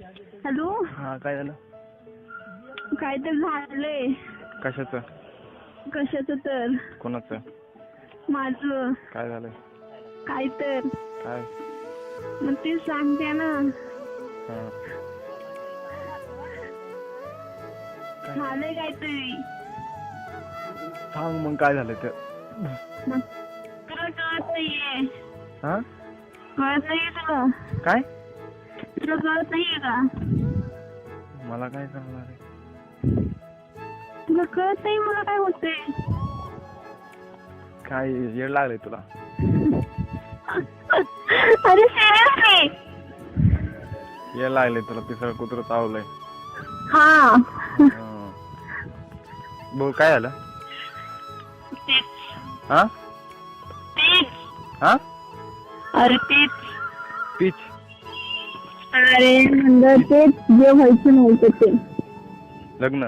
Hello? हा काय झालं? काय तर झालंय. कशाचं? कशाचं तर? कोणाचं? माझं. काय झालंय? काय तर? काय? मग ते सांगते ना. हा. झालंय काहीतरी. सांग मग काय झालं ते. मग तुला कळत नाहीये. हा? कळत नाहीये तुला. काय? तुला कळत नाहीये का? मला काय आहे? तुला कळत नाही मला काय होतंय. काय येड लागलंय तुला? अरे सिरियसली येड लागलंय तुला पिसळ कुत्र चावलंय. हा. हा. बोल काय झालं? तेच. हा? तेच. हा? अरे तेच. पीच अरे म्हणलं तेच जे व्हायचं नव्हतं ते. लग्न.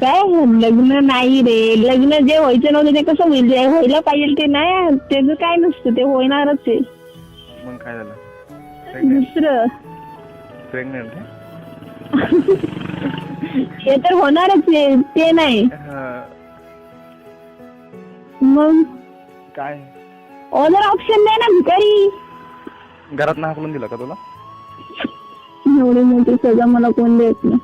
काय लग्न नाही रे. लग्न जे व्हायचं नव्हतं ते कसं होईल? जे व्हायला पाहिजे ते नाही त्याचं काय नसतं. ते होणारच आहे. मग काय झालं? प्रेग्नेंट दुसरं. प्रेग्नेंट हे तर होणारच आहे. ते नाही. मग? काय? ऑदर ऑप्शन नाही ना भिकारी घरात हाकलून दिलं का तुला? एवढी मोठी सजा मला कोण देत नाही.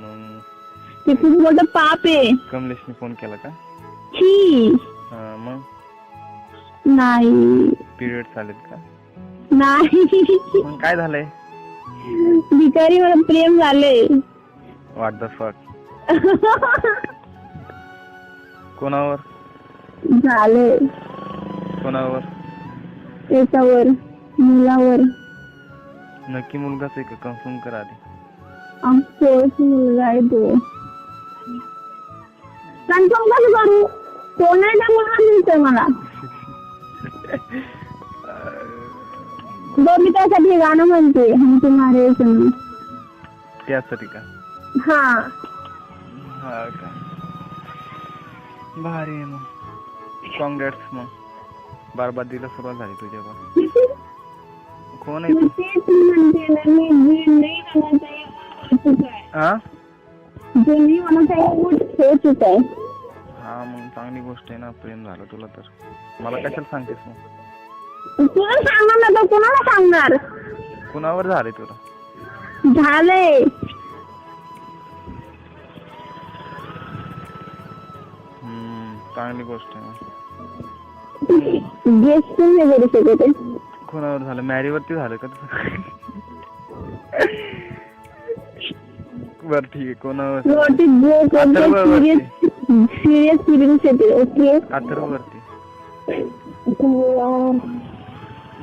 मग ते खूप मोठं पाप आहे. कमलेशने फोन केला का? छी. हा, मग? नाही. पिरियड आलेत का? नाही. मग काय झालंय? भिकारी मला प्रेम झाले वाट द फक कोणावर? झाले कोणावर? त्याच्यावर मुलावर. नक्की मुलगाच आहे का कन्फर्म करा आधी. अफकोर्स मुलगा आहे तो. कन्फर्म कसं करू? कोणाचा मुलगा दिसतोय मला. बघ मी त्यासाठी गाणं म्हणते. हम तुम्हारे सुन त्यासाठी का? हा. हा का? भारी आहे मग. कॉंग्रॅट्स मग. बारबादीला सुरुवात झाली तुझ्यावर. कोण आहे मग तू? तेच मी म्हणते ना मी जी नाही होना चाहिए वो हो चुका है? हा जो नहीं होना चाहिए वो हो चुका है हा मग चांगली गोष्ट आहे ना प्रेम झालं तुला तर. मला कशाला सांगतेस मग? तुला सांगणार ना तर कोणाला सांगणार? कुणावर झाले तुला? झालंय. हम्म चांगली गोष्ट आहे मग गेस पण नाही करू शकत आहे. कोणावर झालं. मॅरीवरती झालं का बर ठीक आहे. कोणावर अथर्ववरती. सिरियस फिलिंग्स येते ओके अथर्ववरती.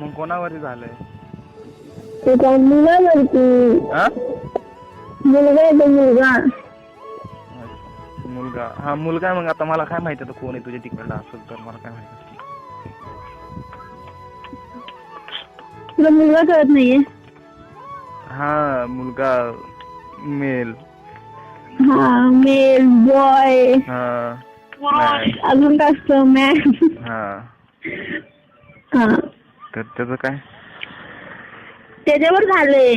मग कोणावरती झालंय? मुलावरती? हा मुलगा आहे तो मुलगा. मुलगा. हा मुलगा आहे मग. आता मला काय माहिती आता कोण आहे तुझ्या तिकडला असेल तर मला काय माहिती. तुला मुलगा कळत नाहीये? हा मुलगा मेल. हा मेल बॉय. हा अजून काय असतं मॅन हा. हा. तर त्याचं काय? त्याच्यावर झालंय.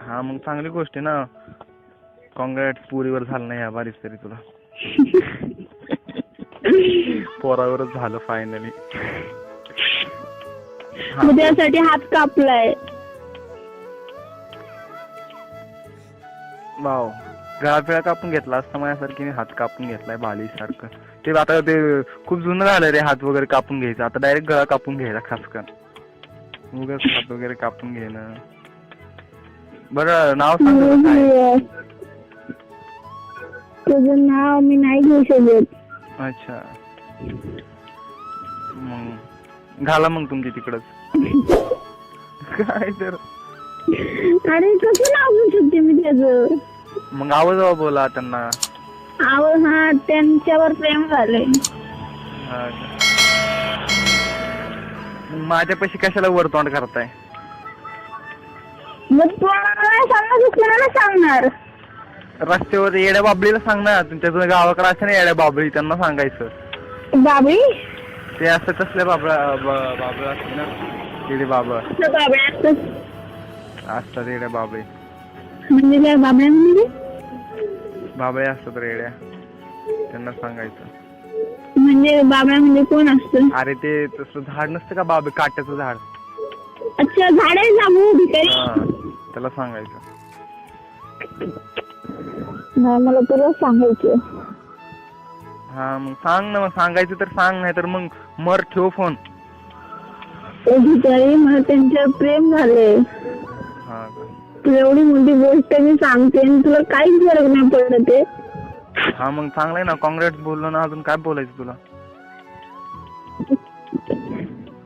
हा मग चांगली गोष्ट आहे ना. कॉंग्रॅट पुरीवर झालं नाही या बारीच तरी तुला. पोरावरच झालं फायनली मग त्यासाठी हात कापलाय. वाव. गळा पिळा कापून घेतला असता माझ्यासारखी हात कापून घेतलाय बाली सारखं ते आता ते खूप जुनं झालं रे हात वगैरे कापून घ्यायचं. आता डायरेक्ट गळा कापून घ्यायचा खासकर उगाच हात वगैरे कापून घेणं. बरं नाव सांग तुझं काय? तुझं नाव मी नाही घेऊ शकत. अच्छा. मग घाला मग तुमची तिकडच. काय तर. अरे कसं नाव घेऊ शकते मी त्याचं? मग आवाज बोला त्यांना. आव हा त्यांच्यावर प्रेम हा. का. मग माझ्यापाशी कशाला वरतोंड करताय? मग तू मला नाही सांगणार कोणाला सांगणार? रस्त्यावर येड्या बाबळीला सांग ना तुमच्या गावाकडे असते ना येड्या बाबळी त्यांना सांगायचं. बाबळी? ते असं तसल्या बाबळा बाबळा असते ना. तिकडे बाबा. असतात असतात रेड्या बाबळे. म्हणजे काय बाबड्या म्हणजे बाबळे असतात रेड्या. त्यांना सांगायचं. म्हणजे बाबड्या म्हणजे कोण असतं? अरे ते तसं झाड नसतं का बाबे काट्याचं झाड. अच्छा झाड आहे भिकारी हा त्याला सांगायचं. नाही मला तुला सांगायचं. हा मग सांग ना मग सांगायचं तर सांग नाही तर मग मर ठेव फोन. ओ भिकारी मला त्यांच्यावर प्रेम झाले हा का? तुला एवढी मोठी गोष्ट मी सांगते आणि तुला काहीच फरक नाही पडत ते. हा मग चांगलंय ना. काँग्रेस बोललो ना अजून काय बोलायचं तुला?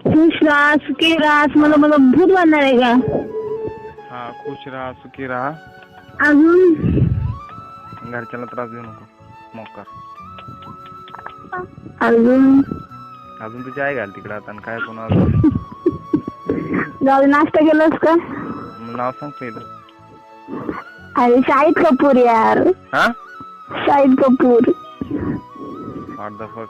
खुश राहा सुखी राहा मला मला भूत बांधणार आहे का? हा खुश राहा सुखी राहा. अजून? घरच्याला त्रास देऊ नको. मोकार अजून? अजून तुझी आई घाल तिकडे आता आणि काय कोणा जाऊ दे, नाश्ता केलास का? मग नाव सांग पहिलं. अरे शाहिद कपूर यार. हा? Shahid Kapoor. What the fuck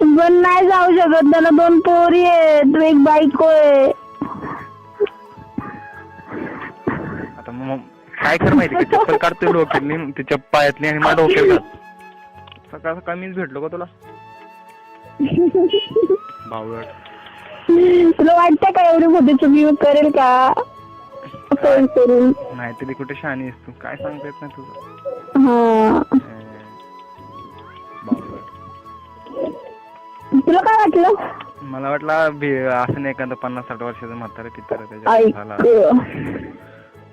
पण नाही जाऊ शकत त्याला दोन पोरी आहेत एक बायको आहे. आता मग काय कर माहिती का चप्पल काढतोय डोक्यातली त्याच्या पायातली आणि माझ्या डोक्यात घाल. सकाळ सकाळ मीच भेटलो का तुला? बावळट तुला वाटतं का एवढी मोठी चुकी करेल का? फोन करून. नाही तरी कुठे शहाणी आहेस तू. काय सांगता येत नाही तुझं? हा. बावळट तुला काय वाटलं? मला वाटलं असं नाही एखादं पन्नास साठ वर्षाचं म्हातारा पितर झाला. हे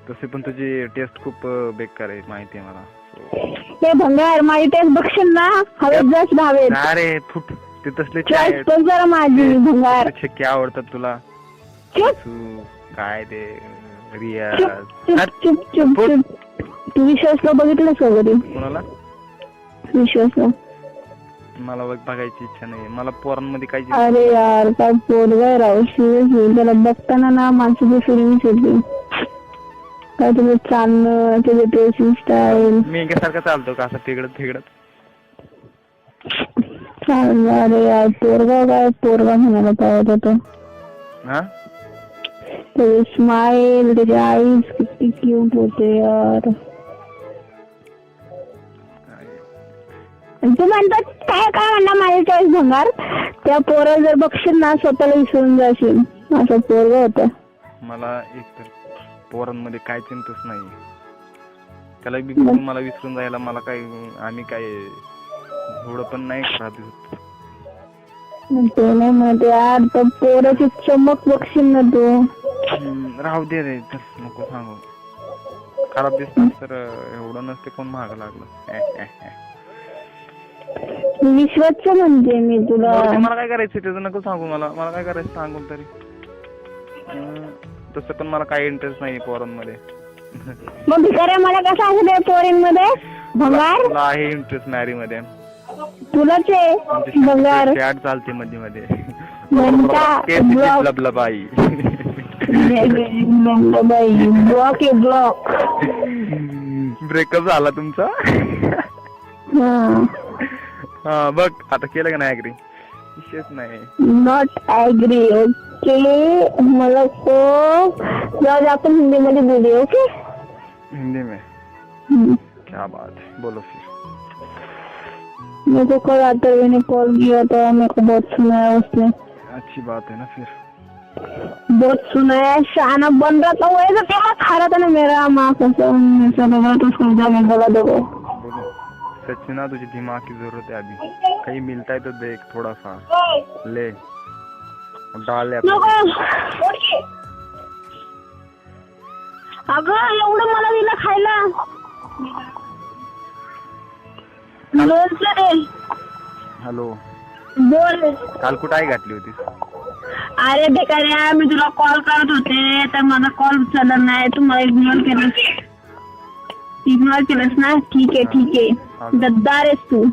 तसे पण तुझी टेस्ट खूप अं, बेकार आहे माहिती आहे मला. So, भंगार माझी टेस्ट बघशील ना? हवेत जास्त धावेत नाही रे फुट. ते तसले चॉईस जरा माझी भंगार. छक्के आवडतात तुला. काय ते रिया चुप चुप चुप तू विश्वासला बघितलंस का कधी? कोणाला? विश्वासला. मला बघ बघायची इच्छा नाही मला पोरांमध्ये काही अरे यार काय पोरगा राहू सिरियसली त्याला बघताना ना माणसाची फिलिंग्स येते काय तुझं चालणं तुझं ड्रेसिंग स्टाईल मेघ्यासारखा चालतो का असं तिकडत तिकडत अरे यार पोरगा काय पोरगा म्हणायला पाहिजे होतं हा? त्याची स्माइल त्याचे आईज किती क्यूट होते यार. तू म्हणतात काय काय म्हणणार माझी चॉईस भंगार? त्या पोरा जर बघशील ना स्वतःला विसरून जाशील. असं पोरगा होतं. मला एक तर पोरांमध्ये काय चिंतच नाही त्याला बी बघून मला विसरून जायला मला काय आम्ही काय एवढं पण नाही खराब दिसत मग ते नाही म्हणत यार त्या पोराची चमक बघशील ना तू. हम्म, राहू दे रे तर नको सांगू. खराब दिसतात तर एवढं नसते कोण महाग लागलं. eh. विश्वासच म्हणते मी तुला. जाऊ दे, मला काय करायचं त्याचं? नको सांगू मला. मला काय करायचं सांगून तरी. हम्म, तसं पण मला काही इंटरेस्ट नाही पोरांमध्ये. मग भिकाऱ्या मला कसं असं ते पोरींमध्ये? भंगार? तुला आहे इंटरेस्ट मॅरी मध्ये. तुलाच आहे चालते मध्ये मध्ये. म्हणता लबलबाई. बाई ब्लॉक आहे ब्लॉक. ब्रेकअप झाला तुमचा? हा. बघ आता केलं का नाही अग्री विषयच नाही. नॉट ऍग्री ओके मला को जाऊ आपण हिंदीमध्ये बोलूया ओके हिंदी में. हम्म. क्या बात है. बोलो फिर. मेरे को कल आते ने कॉल किया था मेरे को बहुत सुनाया उसने। अच्छी बात है ना फिर। बहुत सुनाया शाना बन रहा था वो ऐसा क्या खा रहा था ना मेरा माँ कसम रहा था उसको जाके गला देखो सच ना तुझे दिमाग की जरूरत है अभी। कहीं मिलता है तो देख थोड़ा सा। ले डाल ले अगं एवढं मला दिलं खायला। दे हॅलो. बोल. काल कुठं आई घातली होतीस? अरे बेकाऱ्या मी तुला कॉल करत होते तर माझा कॉल उचलला नाही. तू मला इग्नोर केलंस. इग्नोर केलंस ना? ठीक आहे ठीक आहे. गद्दार आहेस तू.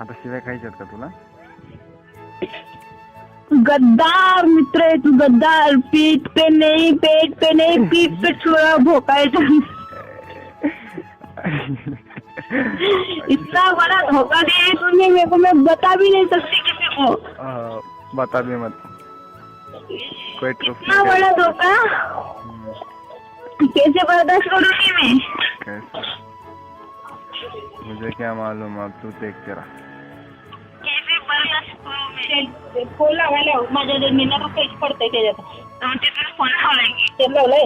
आता शिवाय खायच्यात का तुला? गद्दार मित्र आहे तू गद्दार. पीठ पे नहीं पेट पे नहीं पीठ पे छुरा भोकायचा. इतना बड़ा धोखा दिया है तूने मेरे को मैं बता भी नहीं सकती किसी को। बता भी मत। कोई इतना बड़ा धोखा? कैसे बर्दाश्त करूंगी मैं? कैसे? मुझे क्या मालूम अब तू देख तेरा कैसे बर्दाश्त करू मैं? फोन लावायला माझ्या जमिनीला पैसे पडतंय त्याच्यात. तिथून फोन लावलाय ते लावलंय?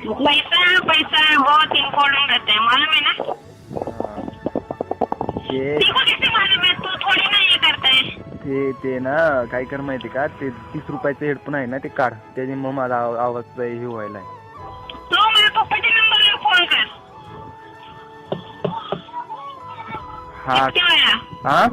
पैसा पैसा बहुत इम्पोर्टेंट रहता है मालूम है ना ते है तू थोड़ी ना ये करता है ते ते ना काय कर माहिती का? ते तीस रुपयाचे हेडफोन आहे ना ते काढ. त्याने मग माझा आव- आवाज हे कर. हा. हा?